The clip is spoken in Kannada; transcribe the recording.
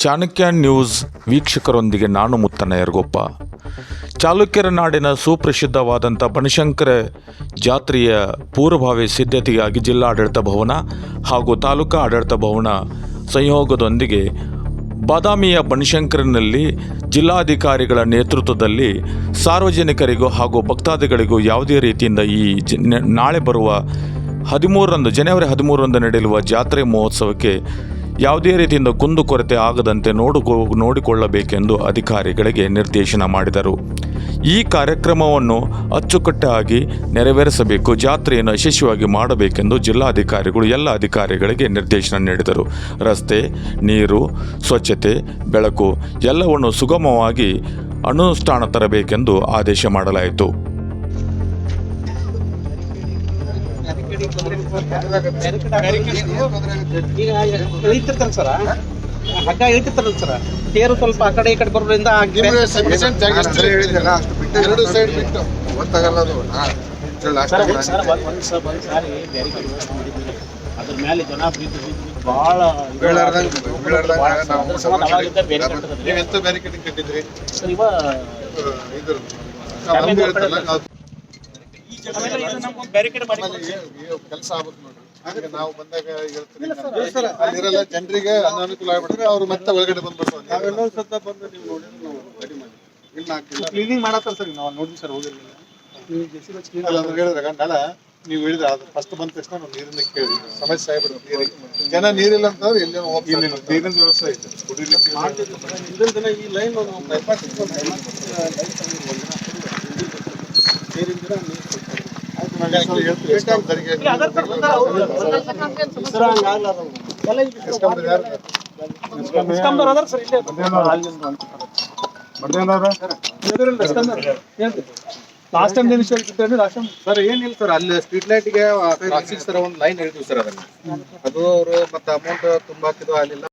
ಚಾಣಕ್ಯ ನ್ಯೂಸ್ ವೀಕ್ಷಕರೊಂದಿಗೆ ನಾನು ಮುತ್ತನ ಯರ್ಗೊಪ್ಪ ಚಾಲುಕ್ಯರ ನಾಡಿನ ಸುಪ್ರಸಿದ್ಧವಾದಂಥ ಬನಶಂಕರ ಜಾತ್ರೆಯ ಪೂರ್ವಭಾವಿ ಸಿದ್ಧತೆಗಾಗಿ ಜಿಲ್ಲಾಡಳಿತ ಭವನ ಹಾಗೂ ತಾಲೂಕಾ ಆಡಳಿತ ಭವನ ಸಂಯೋಗದೊಂದಿಗೆ ಬಾದಾಮಿಯ ಬನಶಂಕರಿನಲ್ಲಿ ಜಿಲ್ಲಾಧಿಕಾರಿಗಳ ನೇತೃತ್ವದಲ್ಲಿ ಸಾರ್ವಜನಿಕರಿಗೂ ಹಾಗೂ ಭಕ್ತಾದಿಗಳಿಗೂ ಯಾವುದೇ ರೀತಿಯಿಂದ ಈ ನಾಳೆ ಬರುವ ಹದಿಮೂರರಂದು, ಜನವರಿ ಹದಿಮೂರರಂದು ನಡೆಯಲಿರುವ ಜಾತ್ರೆ ಮಹೋತ್ಸವಕ್ಕೆ ಯಾವುದೇ ರೀತಿಯಿಂದ ಕುಂದುಕೊರತೆ ಆಗದಂತೆ ನೋಡಿಕೊ, ನೋಡಿಕೊಳ್ಳಬೇಕೆಂದು ಅಧಿಕಾರಿಗಳಿಗೆ ನಿರ್ದೇಶನ ಮಾಡಿದರು. ಈ ಕಾರ್ಯಕ್ರಮವನ್ನು ಅಚ್ಚುಕಟ್ಟಾಗಿ ನೆರವೇರಿಸಬೇಕು, ಜಾತ್ರೆಯನ್ನು ಯಶಸ್ವಿಯಾಗಿ ಮಾಡಬೇಕೆಂದು ಜಿಲ್ಲಾಧಿಕಾರಿಗಳು ಎಲ್ಲ ಅಧಿಕಾರಿಗಳಿಗೆ ನಿರ್ದೇಶನ ನೀಡಿದರು. ರಸ್ತೆ, ನೀರು, ಸ್ವಚ್ಛತೆ, ಬೆಳಕು ಎಲ್ಲವನ್ನು ಸುಗಮವಾಗಿ ಅನುಷ್ಠಾನ ತರಬೇಕೆಂದು ಆದೇಶ ಮಾಡಲಾಯಿತು. ಈಗ ಇಳಿತಿರ್ತಾರ ಸರ ಹಗ್ಗ ಇಳಿತಿರ್ತಾರಲ್ಲ ಸರ ತೇರು ಸ್ವಲ್ಪ ಆ ಕಡೆ ಈ ಕಡೆ ಬರೋದ್ರಿಂದ ಎರಡು ಸೈಡ್ ಬಿಟ್ಟು ಗೊತ್ತಾಗಲ್ಲ ಅದು ಒಂದ್ ಸಾರಿ ಬ್ಯಾರಿಕೇಡ್ ವ್ಯವಸ್ಥೆ ಮಾಡಿದ್ವಿ ಅದ್ರ ಮೇಲೆ ಜನ ಬಿದ್ದು ಬಿದ್ದು ಬ್ಯಾರಿಕೇಡಿಂಗ್ ಕಟ್ಟಿದ್ರಿ ಸರ್ ಕೆಲಸ ಆಗುತ್ತೆ ನೋಡ್ರಿ. ಈಗ ನಾವು ಬಂದಾಗ ಹೇಳ್ತೀವಿ ಅಲ್ಲಿರಲ್ಲ ಜನರಿಗೆ ಅನಾನುಕೂಲ ಆಗ್ಬಿಟ್ರೆ ಅವ್ರು ಮತ್ತೆ ಒಳಗಡೆ ಬಂದ್ಬಿಡ್ತಾರೆ ನಾವೆಲ್ಲ ಸತ್ತ ಬಂದು ನೀವು ನೋಡಿದ್ರೆ ನಾವು ರೆಡಿ ಮಾಡಿ. ಕ್ಲೀನಿಂಗ್ ಮಾಡತ್ತಾರ ಸರ್ ನಾವು ನೋಡಿದ್ವಿ ಸರ್ ಹೋಗಿರ್ಲಿಲ್ಲ ಅಲ್ಲ ನೀವು ಹೇಳಿದ್ರೆ ಅದು ಫಸ್ಟ್ ಬಂದ ತಕ್ಷಣ ನಾವು ನೀರಿಂದ ಕೇಳಿ ಸಮಸ್ಯೆ ಆಗ್ಬಿಡುತ್ತೆ ಜನ ನೀರಿಲ್ಲ ಅಂತಂದ್ರೆ ಎಲ್ಲಿ ಹೋಗ್ತಿಲ್ಲ ನೀರಿನ ವ್ಯವಸ್ಥೆ ಐತೆ. ಕುಡಿಲಿಕ್ಕೆ ದಿನ ಈ ಲೈನ್ ಬೈಪಾಸ್ ನೀರಿನ ದಿನ ನೀರು ಲಾಸ್ಟ್ ಟೈಮ್ ನೀವು ಲಾಸ್ಟ್ ಟೈಮ್ ಸರ್ ಏನಿಲ್ಲ ಸರ್ ಅಲ್ಲಿ ಸ್ಟ್ರೀಟ್ ಲೈಟ್ಗೆ ಕ್ರಾಸಿಂಗ್ ಸರ್ ಒಂದು ಲೈನ್ ಹೇಳ್ತೀವಿ ಸರ್ ಅದನ್ನ. ಅದು ಅವರು ಮತ್ತೆ ಅಮೌಂಟ್ ತುಂಬಾ ಹಾಕಿದ್ವು ಅಲ್ಲಿಲ್ಲ